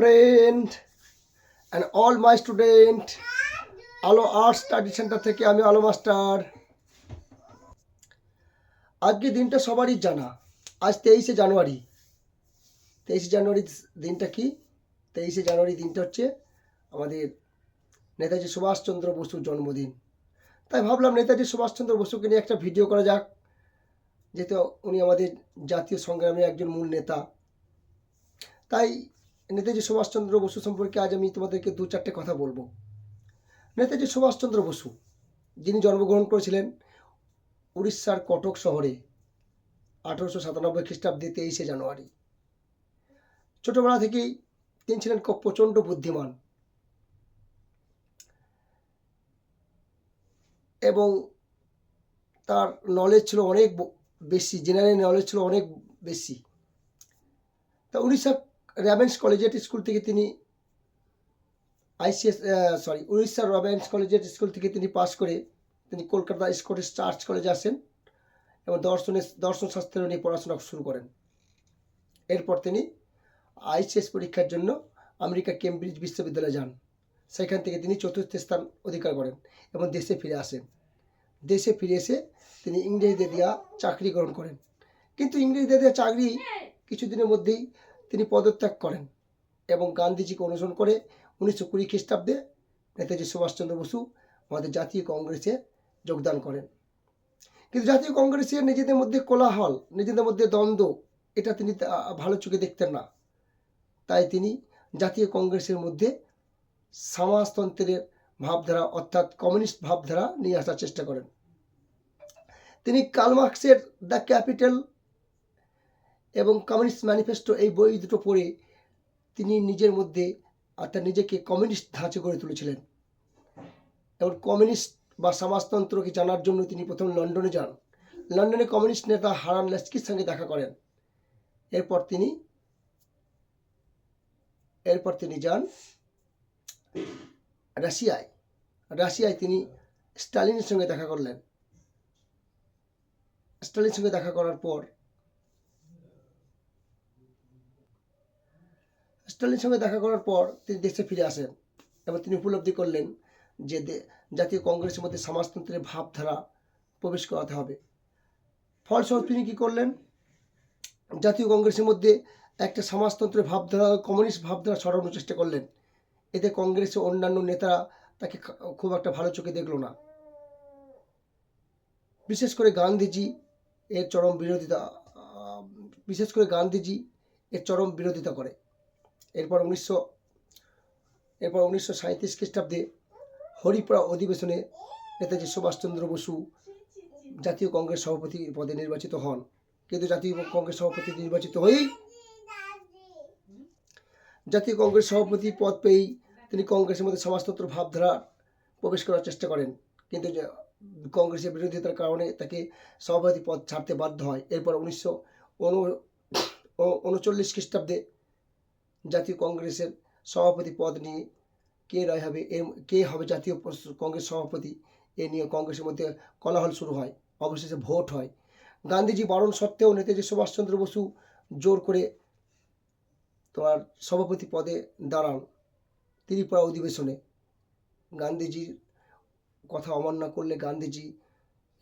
Friend and all my student Alo art study center থেকে আমি আলো মাস্টার আজকে দিনটা সবারই জানা। আজ তেইশে জানুয়ারি। তেইশে জানুয়ারি দিনটা কি? তেইশে জানুয়ারি দিনটা হচ্ছে আমাদের নেতাজি সুভাষচন্দ্র বসুর জন্মদিন। তাই ভাবলাম নেতাজি সুভাষচন্দ্র বসুকে নিয়ে একটা ভিডিও করা যাক, যেহেতু উনি আমাদের জাতীয় সংগ্রামের একজন মূল নেতা। তাই নেতাজি সুভাষচন্দ্র বসু সম্পর্কে আজ আমি তোমাদেরকে দু চারটে কথা বলব। নেতাজি সুভাষচন্দ্র বসু, যিনি জন্মগ্রহণ করেছিলেন উড়িষ্যার কটক শহরে আঠারোশো সাতানব্বই খ্রিস্টাব্দে তেইশে জানুয়ারি। ছোটবেলা থেকেই তিনি ছিলেন খুব প্রচণ্ড বুদ্ধিমান এবং তার নলেজ ছিল অনেক বেশি জেনারেল নলেজ ছিল অনেক বেশি। তা উড়িষ্যা র্যাভেন্স কলেজিয়েট স্কুল থেকে তিনি আইসিএস সরি উড়িষ্যার রভেন্স কলেজিয়েট স্কুল থেকে তিনি পাশ করে তিনি কলকাতা স্কটিশ চার্চ কলেজে আসেন এবং দর্শনের দর্শন শাস্ত্র নিয়ে পড়াশোনা শুরু করেন। এরপর তিনি আইসিএস পরীক্ষার জন্য আমেরিকা কেমব্রিজ বিশ্ববিদ্যালয়ে যান। সেখান থেকে তিনি চতুর্থ স্থান অধিকার করেন এবং দেশে ফিরে আসেন। দেশে ফিরে এসে তিনি ইংরেজিদের দেওয়া চাকরি গ্রহণ করেন। কিন্তু ইংরেজিদের দেওয়া চাকরি কিছুদিনের মধ্যেই তিনি পদত্যাগ করেন এবং গান্ধীজিকে অনুসরণ করে উনিশশো কুড়ি খ্রিস্টাব্দে নেতাজি সুভাষচন্দ্র বসু আমাদের জাতীয় কংগ্রেসে যোগদান করেন। কিন্তু জাতীয় কংগ্রেসে নিজেদের মধ্যে কোলাহল, নিজেদের মধ্যে দ্বন্দ্ব, এটা তিনি ভালো চোখে দেখতেন না। তাই তিনি জাতীয় কংগ্রেসের মধ্যে সমাজতন্ত্রের ভাবধারা অর্থাৎ কমিউনিস্ট ভাবধারা নিয়ে আসার চেষ্টা করেন। তিনি কালমার্কসের দ্য ক্যাপিটাল এবং কমিউনিস্ট ম্যানিফেস্টো এই বই দুটো পড়ে তিনি নিজের মধ্যে অর্থাৎ নিজেকে কমিউনিস্ট ধাঁচে গড়ে তুলেছিলেন। এবং কমিউনিস্ট বা সমাজতন্ত্রকে জানার জন্য তিনি প্রথম লন্ডনে যান। লন্ডনে কমিউনিস্ট নেতা হারান লেস্কির সঙ্গে দেখা করেন। এরপর তিনি এরপর তিনি যান রাশিয়ায়। রাশিয়ায় তিনি স্টালিনের সঙ্গে দেখা করলেন। স্টালিনের সঙ্গে দেখা করার পর স্টালিনের সঙ্গে দেখা করার পর তিনি দেশে ফিরে আসেন এবং তিনি উপলব্ধি করলেন যে জাতীয় কংগ্রেসের মধ্যে সমাজতন্ত্রের ভাবধারা প্রবেশ করাতে হবে। ফলস্বরূপ তিনি কী করলেন? জাতীয় কংগ্রেসের মধ্যে একটা সমাজতন্ত্রের ভাবধারা, কমিউনিস্ট ভাবধারা সরানোর চেষ্টা করলেন। এতে কংগ্রেসের অন্যান্য নেতারা তাকে খুব একটা ভালো চোখে দেখল না। বিশেষ করে গান্ধীজি এর চরম বিরোধিতা বিশেষ করে গান্ধীজি এর চরম বিরোধিতা করে। এরপর উনিশশো এরপর উনিশশো সাঁত্রিশ খ্রিস্টাব্দে হরিপুরা অধিবেশনে নেতাজি সুভাষচন্দ্র বসু জাতীয় কংগ্রেস সভাপতি পদে নির্বাচিত হন। কিন্তু জাতীয় কংগ্রেস সভাপতি নির্বাচিত হয়েই জাতীয় কংগ্রেস সভাপতি পদ পেয়েই তিনি কংগ্রেসের মধ্যে সমাজতন্ত্র ভাবধারা প্রবেশ করার চেষ্টা করেন। কিন্তু কংগ্রেসের বিরোধিতার কারণে তাকে সভাপতি পদ ছাড়তে বাধ্য হয়। এরপর উনিশশো উনচল্লিশ খ্রিস্টাব্দে জাতীয় কংগ্রেসের সভাপতি পদ নিয়ে কে রায় হবে, এর কে হবে জাতীয় কংগ্রেস সভাপতি, এ নিয়ে কংগ্রেসের মধ্যে কলাহল শুরু হয়, অবশেষে ভোট হয়। গান্ধীজি বারণ সত্ত্বেও নেতাজি সুভাষচন্দ্র বসু জোর করে তোমার সভাপতি পদে দাঁড়ান ত্রিপুরা অধিবেশনে। গান্ধীজির কথা অমান্য করলে গান্ধীজি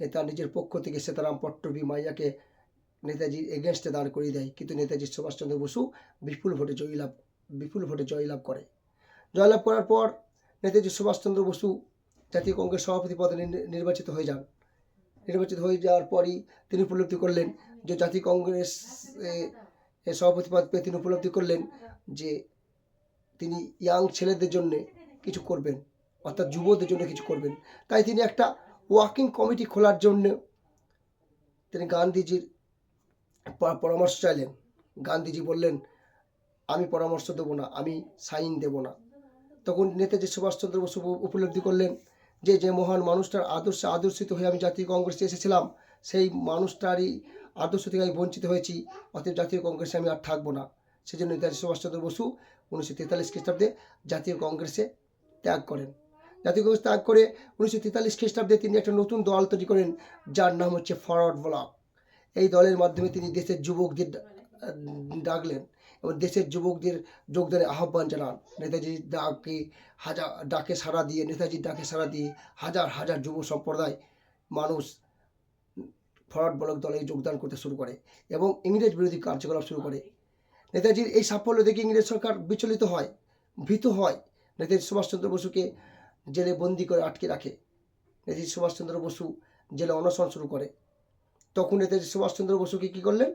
তার নিজের পক্ষ থেকে সীতারাম পট্টভি মাইয়াকে নেতাজির এগেনস্টে দাঁড় করিয়ে দেয়। কিন্তু নেতাজি সুভাষচন্দ্র বসু বিপুল ভোটে জয়লাভ, বিপুল ভোটে জয়লাভ করে। জয়লাভ করার পর নেতাজি সুভাষচন্দ্র বসু জাতীয় কংগ্রেস সভাপতি পদে নির- নির্বাচিত হয়ে যান। নির্বাচিত হয়ে যাওয়ার পরই তিনি উপলব্ধি করলেন যে জাতীয় কংগ্রেস সভাপতি পদ পেয়ে তিনি উপলব্ধি করলেন যে তিনি ইয়াং ছেলেদের জন্য কিছু করবেন, অর্থাৎ যুবদের জন্য কিছু করবেন। তাই তিনি একটা ওয়াকিং কমিটি খোলার জন্য তিনি গান্ধীজির পরামর্শ চাইলেন। গান্ধীজি বললেন, আমি পরামর্শ দেবো না, আমি সাইন দেব না। তখন নেতাজি সুভাষচন্দ্র বসু উপলব্ধি করলেন যে যে মহান মানুষটার আদর্শে আদর্শিত হয়ে আমি জাতীয় কংগ্রেসে এসেছিলাম, সেই মানুষটারই আদর্শ থেকে আমি বঞ্চিত হয়েছি, অতএব জাতীয় কংগ্রেসে আমি আর থাকব না। সেজন্য নেতাজি সুভাষচন্দ্র বসু উনিশশো তেতাল্লিশ খ্রিস্টাব্দে জাতীয় কংগ্রেসে ত্যাগ করেন। জাতীয় কংগ্রেস ত্যাগ করে উনিশশো তেতাল্লিশ খ্রিস্টাব্দে তিনি একটা নতুন দল তৈরি করেন, যার নাম হচ্ছে ফরওয়ার্ড ব্লক। এই দলের মাধ্যমে তিনি দেশের যুবকদের ডাকলেন এবং দেশের যুবকদের যোগদানে আহ্বান জানান। নেতাজির ডাকে হাজার, ডাকে সাড়া দিয়ে নেতাজির ডাকে সাড়া দিয়ে হাজার হাজার যুব সম্প্রদায় মানুষ ফরওয়ার্ড ব্লক দলে যোগদান করতে শুরু করে এবং ইংরেজ বিরোধী কার্যকলাপ শুরু করে। নেতাজির এই সাফল্য দেখে ইংরেজ সরকার বিচলিত হয়, ভীত হয়। নেতাজি সুভাষচন্দ্র বসুকে জেলে বন্দি করে আটকে রাখে। নেতাজি সুভাষচন্দ্র বসু জেলে অনশন শুরু করে। তখন নেতাজি সুভাষচন্দ্র বসুকে কী করলেন?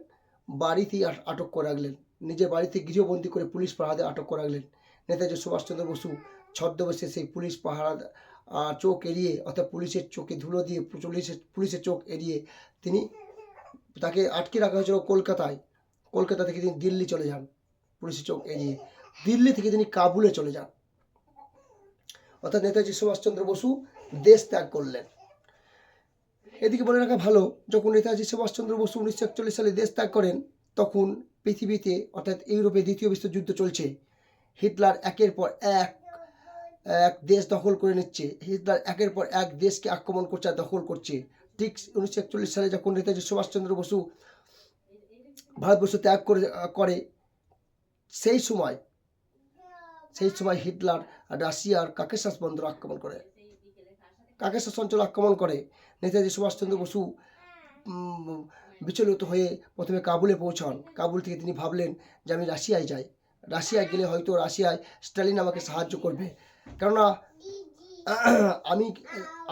বাড়িতেই আট- আটক করে রাখলেন। নিজের বাড়িতে গৃহবন্দী করে পুলিশ পাহারাতে আটক করে রাখলেন। নেতাজি সুভাষচন্দ্র বসু ছদ্মবেশে সেই পুলিশ পাহারা চোখ এড়িয়ে, অর্থাৎ পুলিশের চোখে ধুলো দিয়ে পুলিশের পুলিশের চোখ এড়িয়ে তিনি তাকে আটকে রাখা হয়েছিল কলকাতায়। কলকাতা থেকে তিনি দিল্লি চলে যান পুলিশের চোখ এড়িয়ে। দিল্লি থেকে তিনি কাবুলে চলে যান। অর্থাৎ নেতাজি সুভাষচন্দ্র বসু দেশ ত্যাগ করলেন। এদিকে বলে রাখা ভালো, যখন নেতাজি সুভাষচন্দ্র বসু উনিশশো একচল্লিশ সালে দেশ ত্যাগ করেন, তখন পৃথিবীতে, অর্থাৎ ইউরোপে দ্বিতীয় বিশ্বযুদ্ধ চলছে। হিটলার একের পর এক এক দেশ দখল করে নিচ্ছে। হিটলার একের পর এক দেশকে আক্রমণ করছে আর দখল করছে। ঠিক উনিশশো একচল্লিশ সালে যখন নেতাজি সুভাষচন্দ্র বসু ভারতবর্ষ ত্যাগ করে করে, সেই সময় সেই সময় হিটলার রাশিয়ার কাকেশাস বন্দর আক্রমণ করে। কাকেশাস অঞ্চল আক্রমণ করে। নেতাজি সুভাষচন্দ্র বসু বিচলিত হয়ে প্রথমে কাবুলে পৌঁছান। কাবুল থেকে তিনি ভাবলেন যে আমি রাশিয়ায় যাই। রাশিয়ায় গেলে হয়তো রাশিয়ায় স্টালিন আমাকে সাহায্য করবে। কেননা, আমি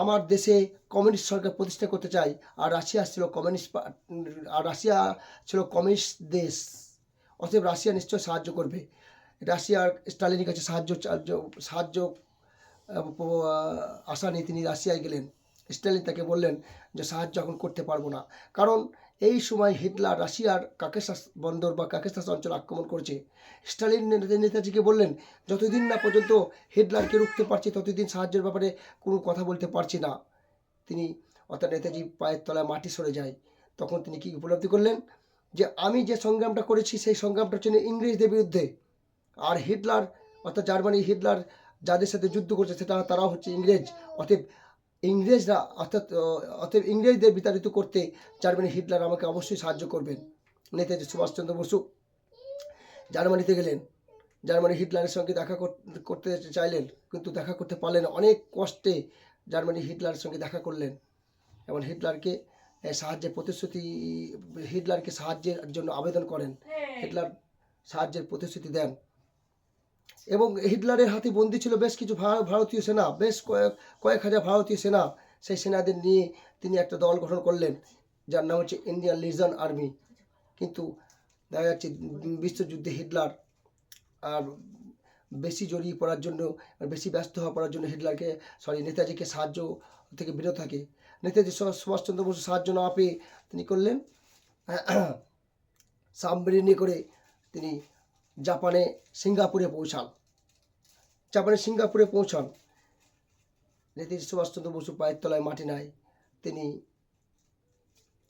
আমার দেশে কমিউনিস্ট সরকার প্রতিষ্ঠা করতে চাই, আর রাশিয়া ছিল কমিউনিস্ট আর রাশিয়া ছিল কমিউনিস্ট দেশ। অতএব রাশিয়া নিশ্চয় সাহায্য করবে। রাশিয়ার স্টালিনের কাছে সাহায্য সাহায্য আশা নিয়ে তিনি রাশিয়ায় গেলেন। স্টালিন তাকে বললেন যে সাহায্য এখন করতে পারব না। কারণ এই সময় হিটলার রাশিয়ার কাকেশাস বন্দর বা কাকেশাস অঞ্চল আক্রমণ করেছে। স্টালিন নেতাজিকে বললেন, যতদিন না পর্যন্ত হিটলারকে রুখতে পারছি, ততদিন সাহায্যের ব্যাপারে কোনো কথা বলতে পারছি না। তিনি অর্থাৎ নেতাজি পায়ের তলায় মাটি সরে যায়। তখন তিনি কি উপলব্ধি করলেন? যে আমি যে সংগ্রামটা করেছি, সেই সংগ্রামটা হচ্ছে ইংরেজদের বিরুদ্ধে। আর হিটলার, অর্থাৎ জার্মানি হিটলার যাদের সাথে যুদ্ধ করছে, সেটা, তারাও হচ্ছে ইংরেজ। অতএব ইংরেজরা অর্থাৎ অতএব ইংরেজদের বিতাড়িত করতে জার্মানি হিটলার আমাকে অবশ্যই সাহায্য করবেন। নেতাজি সুভাষচন্দ্র বসু জার্মানিতে গেলেন। জার্মানি হিটলারের সঙ্গে দেখা করতে চাইলেন কিন্তু দেখা করতে পারলেন। অনেক কষ্টে জার্মানি হিটলারের সঙ্গে দেখা করলেন। এবং হিটলারকে সাহায্যের প্রতিশ্রুতি হিটলারকে সাহায্যের জন্য আবেদন করেন। হিটলার সাহায্যের প্রতিশ্রুতি দেন। এবং হিটলারের হাতে বন্দি ছিল বেশ কিছু ভারতীয় সেনা, বেশ কয়েক কয়েক হাজার ভারতীয় সেনা। সেই সেনাদের নিয়ে তিনি একটা দল গঠন করলেন, যার নাম হচ্ছে ইন্ডিয়ান লিজন আর্মি। কিন্তু দেখা যাচ্ছে বিশ্বযুদ্ধে হিটলার আর বেশি জড়িয়ে পড়ার জন্য বেশি ব্যস্ত হওয়া পড়ার জন্য হিটলারকে সরি নেতাজিকে সাহায্য থেকে বিরত থাকে। নেতাজি সুভাষচন্দ্র বসু সাহায্য না পেয়ে তিনি করলেন। সাবমেরিনে করে তিনি জাপানে সিঙ্গাপুরে পৌঁছান। জাপানে সিঙ্গাপুরে পৌঁছান। নেতাজি সুভাষচন্দ্র বসু পায়ের তলায় মাটি নাই। তিনি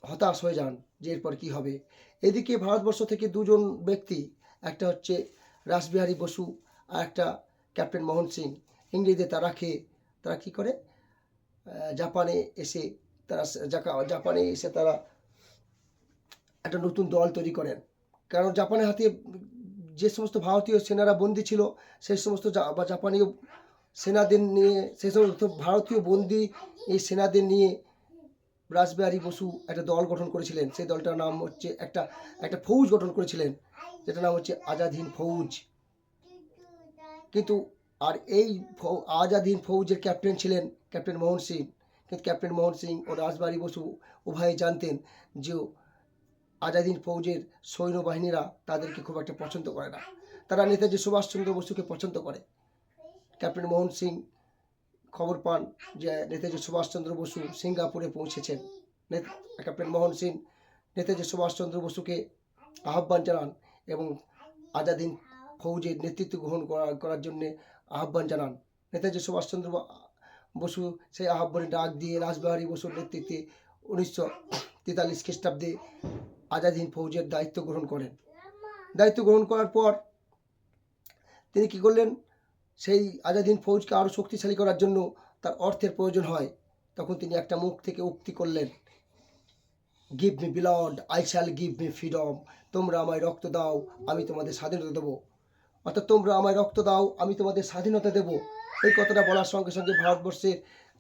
হতাশ হয়ে যান যে এরপর কী হবে। এদিকে ভারতবর্ষ থেকে দুজন ব্যক্তি, একটা হচ্ছে রাসবিহারী বসু আর একটা ক্যাপ্টেন মোহন সিং, ইংরেজদের তারা খেয়ে, তারা কী করে? জাপানে এসে তারা জাপানে এসে তারা একটা নতুন দল তৈরি করেন। কারণ জাপানের হাতে যে সমস্ত ভারতীয় সেনারা বন্দী ছিল, সেই সমস্ত বা জাপানীয় সেনাদের নিয়ে, সেই সমস্ত ভারতীয় বন্দী এই সেনাদের নিয়ে রাসবিহারী বসু একটা দল গঠন করেছিলেন। সেই দলটার নাম হচ্ছে একটা একটা ফৌজ গঠন করেছিলেন। যেটার নাম হচ্ছে আজাদ হিন্দ ফৌজ। কিন্তু আর এই ফৌ- আজাদ হিন্দ ফৌজের ক্যাপ্টেন ছিলেন ক্যাপ্টেন মোহন সিং। কিন্তু ক্যাপ্টেন মোহন সিং ও রাসবিহারী বসু উভয়ে জানতেন যে আজাদ হিন্দ ফৌজের সৈন্যবাহিনীরা তাদেরকে খুব একটা পছন্দ করে না। তারা নেতাজি সুভাষচন্দ্র বসুকে পছন্দ করে। ক্যাপ্টেন মোহন সিং খবর পান যে নেতাজি সুভাষচন্দ্র বসু সিঙ্গাপুরে পৌঁছেছেন। ক্যাপ্টেন মোহন সিং নেতাজি সুভাষচন্দ্র বসুকে আহ্বান জানান এবং আজাদিন ফৌজের নেতৃত্ব গ্রহণ করা, করার জন্যে আহ্বান জানান। নেতাজি সুভাষচন্দ্র বসু সেই আহ্বানে ডাক দিয়ে রাসবিহারী বসুর নেতৃত্বে উনিশশো তেতাল্লিশ খ্রিস্টাব্দে আজাদ হিন্দ ফৌজের দায়িত্ব গ্রহণ করেন। দায়িত্ব গ্রহণ করার পর তিনি কী করলেন? সেই আজাদ হিন্দ ফৌজকে আরও শক্তিশালী করার জন্য তার অর্থের প্রয়োজন হয়। তখন তিনি একটা মুখ থেকে উক্তি করলেন give me blood I shall give me freedom তোমরা আমায় রক্ত দাও, আমি তোমাদের স্বাধীনতা দেবো। অর্থাৎ তোমরা আমায় রক্ত দাও, আমি তোমাদের স্বাধীনতা দেব। এই কথাটা বলার সঙ্গে সঙ্গে ভারতবর্ষের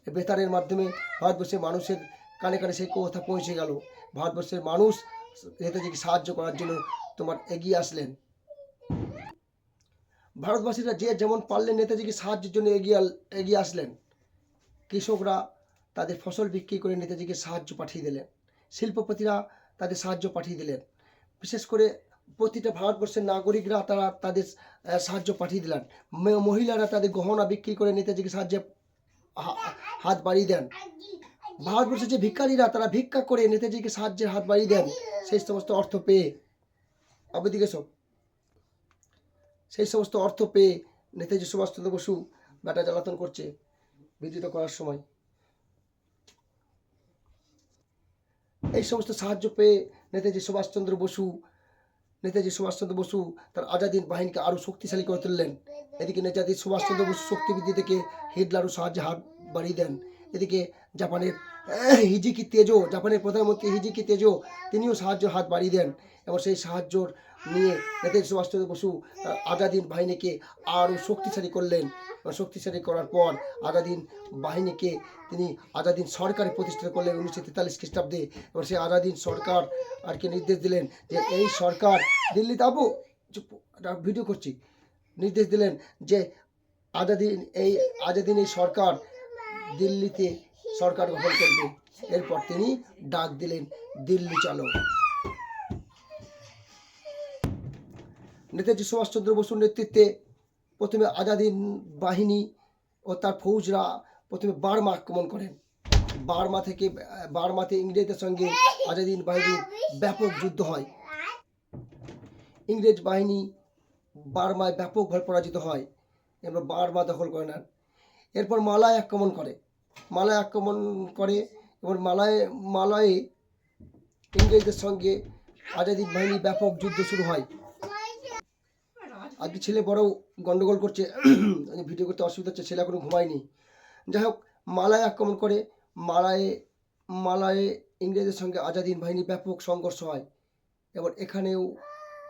বেতারের মাধ্যমে ভারতবর্ষের মানুষের কানে কানে সেই কথা পৌঁছে গেল। ভারতবর্ষের মানুষ নেতাজিকে সাহায্য করার জন্য তোমার এগিয়ে আসলেন। ভারতবাসীরা যে যেমন পারলেন নেতাজিকে সাহায্যের জন্য এগিয়ে এগিয়ে আসলেন। কৃষকরা তাদের ফসল বিক্রি করে নেতাজিকে সাহায্য পাঠিয়ে দিলেন। শিল্পপতিরা তাদের সাহায্য পাঠিয়ে দিলেন। বিশেষ করে প্রতিটা ভারতবর্ষের নাগরিকরা তারা তাদের সাহায্য পাঠিয়ে দিলেন। মহিলারা তাদের গহনা বিক্রি করে নেতাজিকে সাহায্যে হাত বাড়িয়ে দেন। ভারতবর্ষের যে ভিক্ষারীরা, তারা ভিক্ষা করে নেতাজিকে সাহায্যের হাত বাড়িয়ে দেন। সেই সমস্ত অর্থ পেয়ে অবদিকে সব। সেই সমস্ত অর্থ পেয়ে নেতাজি সুভাষচন্দ্র বসু বেটা জ্বালাতন করছে ভিডিওটা করার সময়। এই সমস্ত সাহায্য পেয়ে নেতাজি সুভাষচন্দ্র বসু, নেতাজি সুভাষচন্দ্র বসু তার আজাদিন বাহিনীকে আরও শক্তিশালী করে তুললেন। এদিকে নেতাজি সুভাষচন্দ্র বসু শক্তিবৃদ্ধি থেকে হিটলারও সাহায্যে হাত বাড়িয়ে দেন। এদিকে জাপানের হিজিকি তেজো, জাপানের প্রধানমন্ত্রী হিজিকি তেজো, তিনিও সাহায্য হাত বাড়িয়ে দেন। এবং সেই সাহায্যর নিয়ে নেতাজি সুভাষচন্দ্র বসু আজাদিন বাহিনীকে আরও শক্তিশালী করলেন। শক্তিশালী করার পর আজাদিন বাহিনীকে তিনি আজাদিন সরকার প্রতিষ্ঠিত করলেন উনিশশো তেতাল্লিশ খ্রিস্টাব্দে। এবং সেই আজাদিন সরকার আর কি নির্দেশ দিলেন যে, এই সরকার দিল্লি তাবু ভিডিও করছি। নির্দেশ দিলেন যে আজাদিন এই আজাদিন এই সরকার দিল্লিতে সরকার গঠন করবে। এরপর তিনি ডাক দিলেন, দিল্লি চলো। নেতাজি সুভাষচন্দ্র বসুর নেতৃত্বে প্রথমে আজাদিন বাহিনী ও তার ফৌজরা প্রথমে বার্মা আক্রমণ করেন। বার্মা থেকে, বার্মাতে ইংরেজদের সঙ্গে আজাদিন বাহিনীর ব্যাপক যুদ্ধ হয়। ইংরেজ বাহিনী বার্মায় ব্যাপকভাবে পরাজিত হয়। এবং বার্মা দখল করে নেন। এরপর মালায় আক্রমণ করে। মালায় আক্রমণ করে এবং মালায়, মালয়ে ইংরেজদের সঙ্গে আজাদিন বাহিনী ব্যাপক যুদ্ধ শুরু হয়। আজকে ছেলে বড় গন্ডগোল করছে ভিডিও করতে অসুবিধা হচ্ছে, ছেলে এখনও ঘুমায়নি। যাই হোক, মালায় আক্রমণ করে, মালায়ে মালায়ে ইংরেজদের সঙ্গে আজাদিন বাহিনী ব্যাপক সংঘর্ষ হয় এবং এখানেও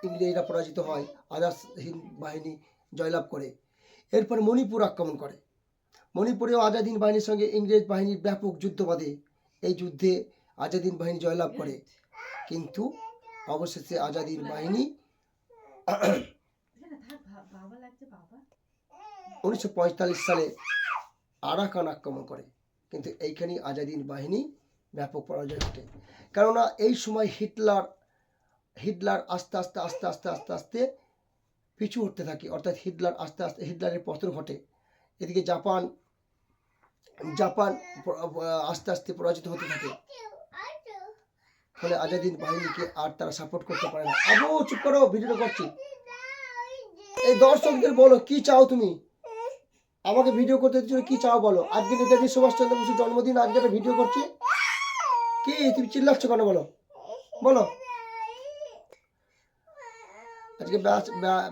ইংরেজরা পরাজিত হয় আজাদ হিন্দ বাহিনী জয়লাভ করে। এরপর মণিপুর আক্রমণ করে। মণিপুরেও আজাদিন বাহিনীর সঙ্গে ইংরেজ বাহিনীর ব্যাপক যুদ্ধ বাঁধে। এই যুদ্ধে আজাদিন বাহিনী জয়লাভ করে। কিন্তু অবশেষে আজাদিন বাহিনী উনিশশো সালে আরাকান আক্রমণ করে। কিন্তু এইখানেই আজাদিন বাহিনী ব্যাপক পরাজয় ঘটে। কেননা এই সময় হিটলার হিটলার আস্তে আস্তে আস্তে আস্তে আস্তে আস্তে পিছু হতে থাকে। অর্থাৎ হিটলার আস্তে আস্তে, হিটলারের পতন ঘটে। এদিকে জাপান জাপান আস্তে আস্তে পরাজিত হতে থাকে। ফলে আজাদিন বাহিনীকে আর তারা সাপোর্ট করতে পারে না। আবু, চুপ করো, ভিডিওটা করছি। এই দর্শকদের বলো, কি চাও তুমি? আমাকে ভিডিও করতে দিচ্ছ কি চাও বলো? আজকে নেতাজি সুভাষচন্দ্র বসুর জন্মদিন, আজকে একটা ভিডিও করছি। কি? তুমি চিল্লাচ্ছ কেন বলো? বলো। আজকে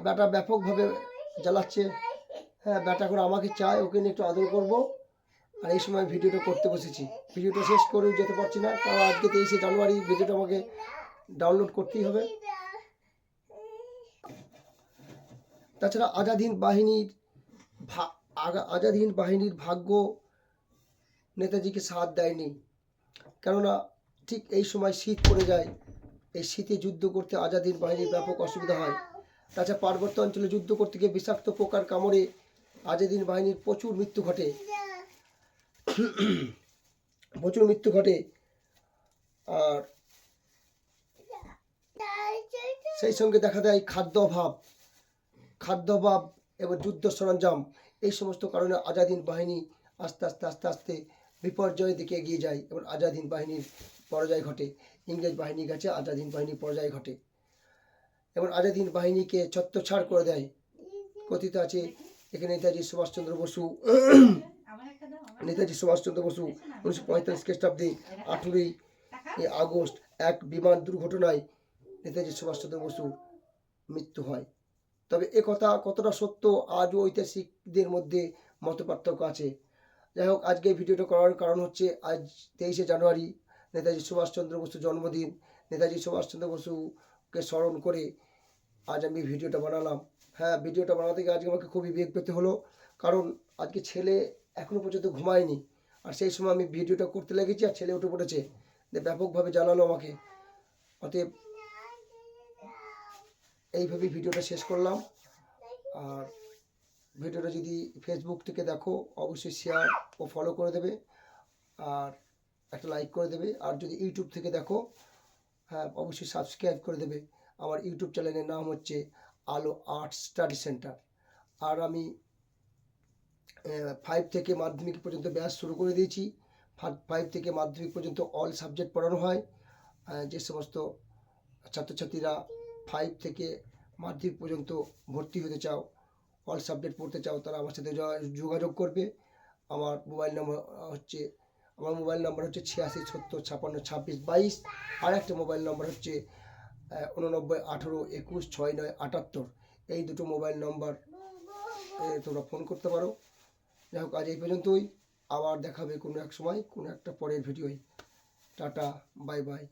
ব্যাটা ব্যাপকভাবে জ্বালাচ্ছে। হ্যাঁ ব্যাটা করে আমাকে চায়, ওকে নিয়ে একটু আদর করব। আর এই সময় ভিডিওটা করতে বসেছি। ভিডিওটা শেষ করেও যেতে পারছি না, কারণ আজকে তেইশে জানুয়ারি ভিডিওটা আমাকে ডাউনলোড করতেই হবে। তাছাড়া আজাদিন বাহিনীর আজাদিন বাহিনীর ভাগ্য নেতাজিকে সাথ দেয়নি। কেননা ঠিক এই সময় শীত পড়ে যায়, এই শীতে যুদ্ধ করতে আজাদিন বাহিনীর ব্যাপক অসুবিধা হয়। তাছাড়া পার্বত্য অঞ্চলে যুদ্ধ করতে গিয়ে বিষাক্ত পোকার কামড়ে আজাদিন বাহিনীর প্রচুর মৃত্যু ঘটে। প্রচুর মৃত্যু ঘটে। আর সেই সঙ্গে দেখা দেয় খাদ্য অভাব খাদ্য অভাব, এবং যুদ্ধ সরঞ্জাম, এই সমস্ত কারণে আজাদিন বাহিনী আস্তে আস্তে আস্তে আস্তে বিপর্যয়ের দিকে এগিয়ে যায়, এবং আজাদিন বাহিনীর পরাজয় ঘটে। ইংরেজ বাহিনীর কাছে আজাদিন বাহিনীর পরাজয় ঘটে। এবং আজাদিন বাহিনীকে ছত্রছাড় করে দেয়। কথিত আছে, এখানে নেতাজি সুভাষচন্দ্র বসু নেতাজি সুভাষচন্দ্র বসু উনিশশো পঁয়তাল্লিশ খ্রিস্টাব্দে আঠেরোই আগস্ট এক বিমান দুর্ঘটনায় নেতাজি সুভাষচন্দ্র বসুর মৃত্যু হয়। তবে এ কথা কতটা সত্য আজও ঐতিহাসিকদের মধ্যে মত পার্থক্য আছে। যাই হোক আজকে ভিডিওটা করার কারণ হচ্ছে আজ তেইশে জানুয়ারি নেতাজি সুভাষচন্দ্র বসুর জন্মদিন। নেতাজি সুভাষচন্দ্র বসুকে স্মরণ করে আজ আমি ভিডিওটা বানালাম। হ্যাঁ ভিডিওটা বানাতে গিয়ে আজকে আমাকে খুবই বেগ পেতে হলো। কারণ আজকে ছেলে এখনও পর্যন্ত ঘুমায়নি। আর সেই সময় আমি ভিডিওটা করতে লেগেছি আর ছেলে উঠে পড়েছে। দিয়ে ব্যাপকভাবে জানালো আমাকে। অতএব এইভাবে ভিডিওটা শেষ করলাম। আর ভিডিওটা যদি ফেসবুক থেকে দেখো, অবশ্যই শেয়ার ও ফলো করে দেবে। আর একটা লাইক করে দেবে। আর যদি ইউটিউব থেকে দেখো হ্যাঁ অবশ্যই সাবস্ক্রাইব করে দেবে। আমার ইউটিউব চ্যানেলের নাম হচ্ছে আলো আর্ট স্টাডি সেন্টার আর আমি ফাইভ থেকে মাধ্যমিক পর্যন্ত ব্যাস শুরু করে দিয়েছি। ফাইভ থেকে মাধ্যমিক পর্যন্ত অল সাবজেক্ট পড়ানো হয়। যে সমস্ত ছাত্রছাত্রীরা ফাইভ থেকে মাধ্যমিক পর্যন্ত ভর্তি হতে চাও অল সাবজেক্ট পড়তে চাও, তারা আমার সাথে যোগাযোগ করবে। আমার মোবাইল নম্বর হচ্ছে, আমার মোবাইল নম্বর হচ্ছে ছিয়াশি, সত্তর, ছাপান্ন, ছাব্বিশ, বাইশ। আর একটা মোবাইল নম্বর হচ্ছে উননব্বই, আঠেরো, একুশ, ছয়, নয়, আটাত্তর। এই দুটো মোবাইল নম্বর তোমরা ফোন করতে পারো। যাই হোক, আজ এই পর্যন্তই। আবার দেখাবে কোনো এক সময়, কোনো একটা পরের ভিডিওয়। Tata, bye bye.